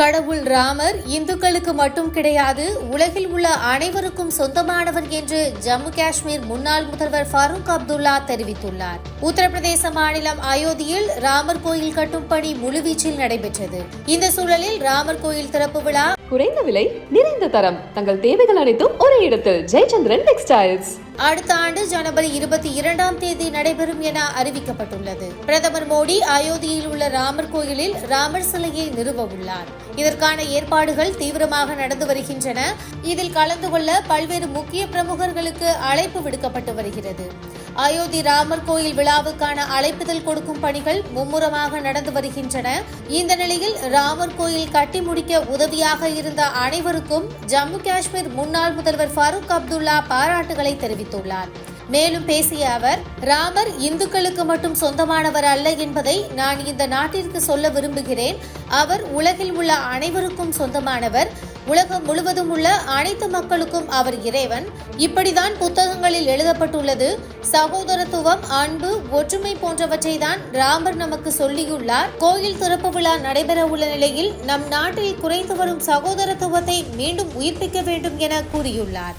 கடவுள் ராமர் இந்துக்களுக்கு மட்டும் கிடையாது உலகில் உள்ள அனைவருக்கும் சொந்தமானவர் என்று ஜம்மு காஷ்மீர் முன்னாள் முதல்வர் ஃபாரூக் அப்துல்லா தெரிவித்துள்ளார். உத்தரப்பிரதேச மாநிலம் அயோத்தியில் ராமர் கோயில் கட்டும் பணி முழுவீச்சில் நடைபெற்றது. இந்த சூழலில் ராமர் கோயில் திறப்பு விழா குறைந்த விலை நிறைந்த தரம். தங்கள் தேவைகள் அனைத்தும் ஒரே இடத்தில். ஜெயச்சந்திரன் டெக்ஸ்டைல்ஸ். அடுத்த ஆண்டு ஜனவரி இருபத்தி இரண்டாம் தேதி நடைபெறும் என அறிவிக்கப்பட்டுள்ளது. பிரதமர் மோடி அயோத்தியில் உள்ள ராமர் கோயிலில் ராமர் சிலையை நிறுவ உள்ளார். இதற்கான ஏற்பாடுகள் தீவிரமாக நடந்து வருகின்றன. இதில் கலந்து கொள்ள பல்வேறு முக்கிய பிரமுகர்களுக்கு அழைப்பு விடுக்கப்பட்டு வருகிறது. அயோத்தி ராமர் கோயில் விழாவுக்கான அழைப்புதல் கொடுக்கும் பணிகள் மும்முரமாக நடந்து வருகின்றன. இந்த நிலையில் ராமர் கோயில் கட்டி முடிக்க உதவியாக இருந்த அனைவருக்கும் ஜம்மு காஷ்மீர் முன்னாள் முதல்வர் ஃபாரூக் அப்துல்லா பாராட்டுகளை தெரிவித்தார் தெரிவித்துள்ளார். மேலும் பேசிய அவர் ராமர் இந்துக்களுக்கு மட்டும் சொந்தமானவர் அல்ல என்பதை நான் இந்த நாட்டிற்கு சொல்ல விரும்புகிறேன். அவர் உலகில் உள்ள அனைவருக்கும் சொந்தமானவர். உலகம் முழுவதும் உள்ள அனைத்து மக்களுக்கும் அவர் இறைவன். இப்படிதான் புத்தகங்களில் எழுதப்பட்டுள்ளது. சகோதரத்துவம் அன்பு ஒற்றுமை போன்றவற்றை தான் ராமர் நமக்கு சொல்லியுள்ளார். கோயில் திறப்பு விழா நடைபெற உள்ள நிலையில் நம் நாட்டில் குறைந்து வரும் சகோதரத்துவத்தை மீண்டும் உயிர்ப்பிக்க வேண்டும் என கூறியுள்ளார்.